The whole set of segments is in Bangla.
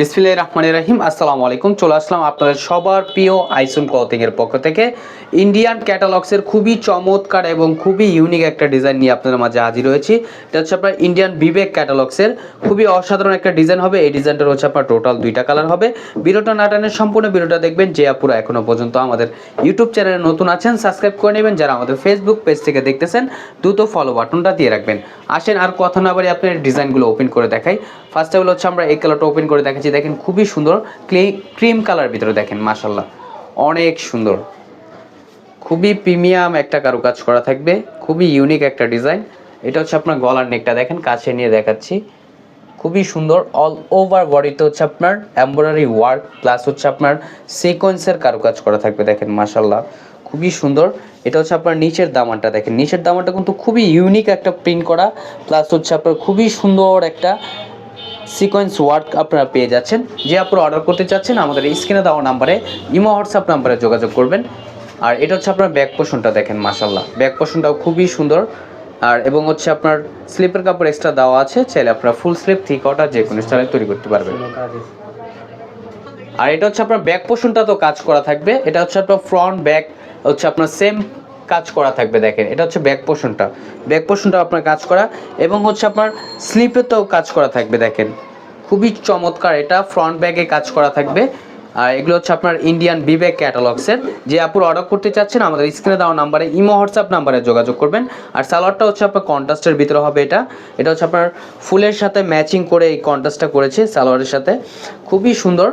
বিসমিল্লাহ রহমান রাহিম, আসসালামু আলাইকুম। চলে আসলাম আপনাদের সবার প্রিয় আইসুন ক্লথিং এর পক্ষ থেকে। ইন্ডিয়ান ক্যাটালগসের খুবই চমৎকার এবং খুবই ইউনিক একটা ডিজাইন নিয়ে আপনাদের মাঝে হাজির হয়েছি। এটা হচ্ছে আপনার ইন্ডিয়ান বিবেক ক্যাটালগসের খুবই অসাধারণ একটা ডিজাইন হবে। এই ডিজাইনটার হচ্ছে আপনার টোটাল দুইটা কালার হবে। ভিডিওটা নাটানের সম্পূর্ণ ভিডিওটা দেখবেন। যে আপুরা এখনও পর্যন্ত আমাদের ইউটিউব চ্যানেলে নতুন আছেন সাবস্ক্রাইব করে নেবেন। যারা আমাদের ফেসবুক পেজ থেকে দেখতেছেন, দ্রুত ফলো বাটনটা দিয়ে রাখবেন। আসেন, আর কথা না বাড়ি আপনার ডিজাইনগুলো ওপেন করে দেখাই। ফার্স্ট অফ অল হচ্ছে আমরা এই কালারটা ওপেন করে দেখাচ্ছি। দেখেন খুবই সুন্দর, ক্লে ক্রিম কালার ভিতরে দেখেন মাশাল্লাহ অনেক সুন্দর। খুবই প্রিমিয়াম একটা কারুকাজ করা থাকবে, খুবই ইউনিক একটা ডিজাইন এটা হচ্ছে আপনার গলার নেকটা, দেখেন, কাছে নিয়ে দেখাচ্ছি। খুবই সুন্দর অল ওভার বডিতে হচ্ছে আপনার এমব্রয়ডারি ওয়ার্ক প্লাস হচ্ছে আপনার সিকোয়েন্সের কারুকাজ করা থাকবে, দেখেন মাশাল্লাহ খুবই সুন্দর। এটা হচ্ছে আপনার নিচের দামানটা, দেখেন। নিচের দামানটা কিন্তু খুবই ইউনিক একটা প্রিন্ট করা প্লাস হচ্ছে আপনার খুবই সুন্দর একটা সিকোয়েন্স ওয়ার্ক আপনারা পেয়ে যাচ্ছেন। যে আপনারা অর্ডার করতে চাচ্ছেন আমাদের স্ক্রিনে দেওয়া নাম্বারে ইমো হোয়াটসঅ্যাপ নাম্বারে যোগাযোগ করবেন। আর এটা হচ্ছে আপনার ব্যাক পোষণটা দেখেন মাশাল্লাহ ব্যাক পোষণটাও খুবই সুন্দর। আর এবং হচ্ছে আপনার স্লিপের কাপড় এক্সট্রা দেওয়া আছে চাইলে আপনারা ফুল স্লিপ থ্রি কটা যে কোনো স্টাইলে তৈরি করতে পারবেন। আর এটা হচ্ছে আপনার ব্যাক পোর্শনটা তো কাজ করা থাকবে। এটা হচ্ছে আপনার ফ্রন্ট ব্যাক হচ্ছে আপনার সেম কাজ করা থাকবে, দেখেন। এটা হচ্ছে ব্যাক পোর্শনটা ব্যাক পোর্শনটা আপনার কাজ করা, এবং হচ্ছে আপনার স্লিপেতেও কাজ করা থাকবে, দেখেন। খুবই চমৎকার এটা ফ্রন্ট ব্যাগে কাজ করা থাকবে। আর এগুলো হচ্ছে আপনার ইন্ডিয়ান বিবেক ক্যাটালগসের যে আপুর অর্ডার করতে চাচ্ছেন, আমাদের স্ক্রিনে দেওয়া নাম্বারে ইমো হোয়াটসঅ্যাপ নাম্বারে যোগাযোগ করবেন। আর সালোয়ারটা হচ্ছে আপনার কন্ট্রাস্টের ভিতরে হবে এটা। এটা হচ্ছে আপনার ফুলের সাথে ম্যাচিং করে এই কন্ট্রাস্টটা করেছে সালোয়ারের সাথে। খুবই সুন্দর।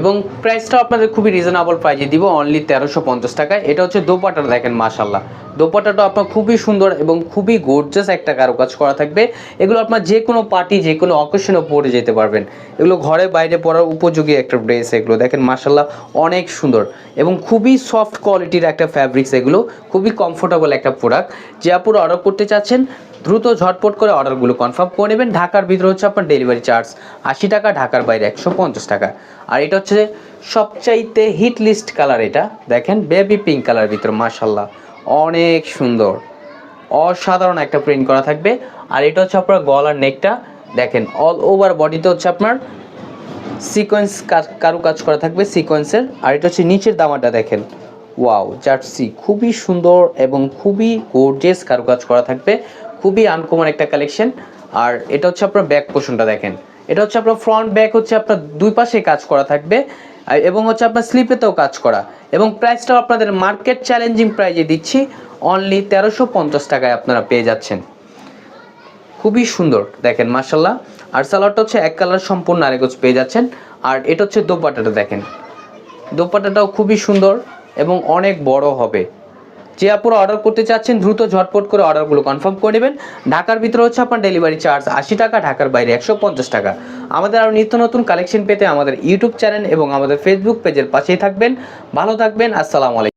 এবং প্রাইসটাও আপনাদের খুবই রিজনেবল প্রাইজে দিব অনলি তেরোশো পঞ্চাশ টাকায় এটা হচ্ছে দোপাটা দেখেন মাশাল্লাহ দোপাটাটা আপনার খুবই সুন্দর এবং খুবই গোর্জাস একটা কারুকাজ করা থাকবে। এগুলো আপনার যে কোনো পার্টি যে কোনো অকেশনে পরে যেতে পারবেন। এগুলো ঘরে বাইরে পরার উপযোগী একটা ড্রেস এগুলো, দেখেন মাশাল্লাহ অনেক সুন্দর। এবং খুবই সফট কোয়ালিটির একটা ফ্যাব্রিক্স এগুলো, খুবই কমফোর্টেবল একটা প্রোডাক্ট যে আপুরা অর্ডার করতে চাচ্ছেন দ্রুত ঝটপট করে অর্ডারগুলো কনফার্ম করে নেবেন। ঢাকার ভিতরে হচ্ছে আপনার ডেলিভারি চার্জ আশি টাকা, ঢাকার বাইরে একশো পঞ্চাশ টাকা। আর এটা হচ্ছে সবচাইতে হিট লিস্ট কালার এটা। দেখেন বেবি পিঙ্ক কালার ভিতরে মাশাল্লাহ অনেক সুন্দর। অসাধারণ একটা প্রিন্ট করা থাকবে। আর এটা হচ্ছে আপনার গলার নেকটা দেখেন অল ওভার বডিতে হচ্ছে আপনার সিকোয়েন্স কারু কাজ করা থাকবে সিকোয়েন্সের আর এটা হচ্ছে নিচের দামাটা, দেখেন। Wow jersey. খুবই সুন্দর এবং খুবই গোর্জেস কারুকাজ করা থাকবে। খুবই আনকমন একটা কালেকশন আর এটা হচ্ছে আপনার ব্যাক পোর্শনটা দেখেন। এটা হচ্ছে আপনার ফ্রন্ট ব্যাক হচ্ছে আপনার দুই পাশে কাজ করা থাকবে এবং হচ্ছে আপনার স্লিপেতেও কাজ করা। এবং প্রাইসটাও আপনাদের মার্কেট চ্যালেঞ্জিং প্রাইজে দিচ্ছি অনলি তেরোশো পঞ্চাশ টাকায় আপনারা পেয়ে যাচ্ছেন। খুবই সুন্দর, দেখেন মার্শাল্লাহ আর সালোয়ারটা হচ্ছে এক কালার সম্পূর্ণ আরেকজ পেয়ে যাচ্ছেন। আর এটা হচ্ছে দোপাটাটা দেখেন। দোপাটাটাও খুবই সুন্দর এবং অনেক বড় হবে। যে আপনারা অর্ডার করতে চাচ্ছেন, দ্রুত ঝটপট করে অর্ডারগুলো কনফার্ম করে নেবেন। ঢাকার ভিতরে হচ্ছে আপনার ডেলিভারি চার্জ আশি টাকা, ঢাকার বাইরে একশো পঞ্চাশ টাকা। আমাদের আরও নিত্য নতুন কালেকশন পেতে আমাদের ইউটিউব চ্যানেল এবং আমাদের ফেসবুক পেজের পাশেই থাকবেন। ভালো থাকবেন, আসসালামু আলাইকুম।